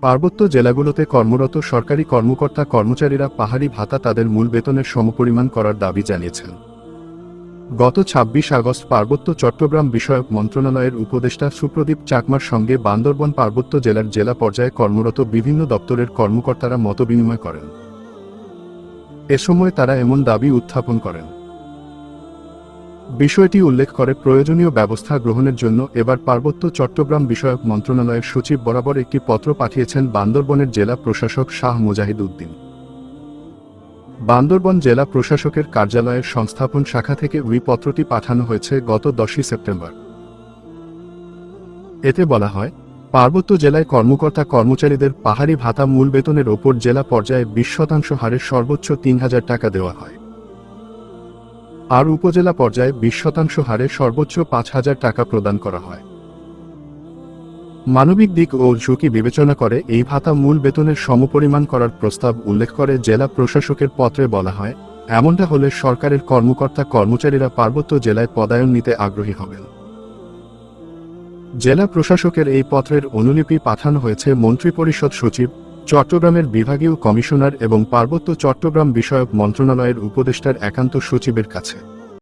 পার্বত্য জেলাগুলোতে কর্মরত সরকারি কর্মকর্তা কর্মচারীরা পাহাড়ি ভাতা তাদের মূল বেতনের সমপরিমাণ করার দাবি জানিয়েছেন। গত ২৬ আগস্ট পার্বত্য চট্টগ্রাম বিষয়ক মন্ত্রণালয়ের উপদেষ্টা সুপ্রদীপ চাকমার সঙ্গে বান্দরবন পার্বত্য জেলার জেলা পর্যায়ে কর্মরত বিভিন্ন দপ্তরের কর্মকর্তারা মতবিনিময় করেন। এ সময় তারা এমন দাবি উত্থাপন করেন। বিষয়টি উল্লেখ করে প্রয়োজনীয় ব্যবস্থা গ্রহণের জন্য এবার পার্বত্য চট্টগ্রাম বিষয়ক মন্ত্রণালয়ের সচিব বরাবর একটি পত্র পাঠিয়েছেন বান্দরবনের জেলা প্রশাসক শাহ মুজাহিদ উদ্দিন বান্দরবন জেলা প্রশাসকের কার্যালয়ের সংস্থাপন শাখা থেকে ওই পত্রটি পাঠানো হয়েছে গত দশই সেপ্টেম্বর। এতে বলা হয়, পার্বত্য জেলায় কর্মকর্তা কর্মচারীদের পাহাড়ি ভাতা মূল বেতনের ওপর জেলা পর্যায়ে বিশ শতাংশ হারে সর্বোচ্চ তিন হাজার টাকা দেওয়া হয়। আর উপজেলা পর্যায়ে বিশ শতাংশ হারে সর্বোচ্চ পাঁচ হাজার টাকা প্রদান করা হয়। মানবিক দিক ও ঝুঁকি বিবেচনা করে এই ভাতা মূল বেতনের সমপরিমাণ করার প্রস্তাব উল্লেখ করে জেলা প্রশাসকের পত্রে বলা হয়, এমনটা হলে সরকারের কর্মকর্তা কর্মচারীরা পার্বত্য জেলায় পদায়ন নিতে আগ্রহী হবেন। জেলা প্রশাসকের এই পত্রের অনুলিপি পাঠানো হয়েছে মন্ত্রিপরিষদ সচিব চট্টগ্রামের বিভাগীয় কমিশনার এবং পার্বত্য চট্টগ্রাম বিষয়ক মন্ত্রণালয়ের উপদেষ্টার একান্ত সচিবের কাছে।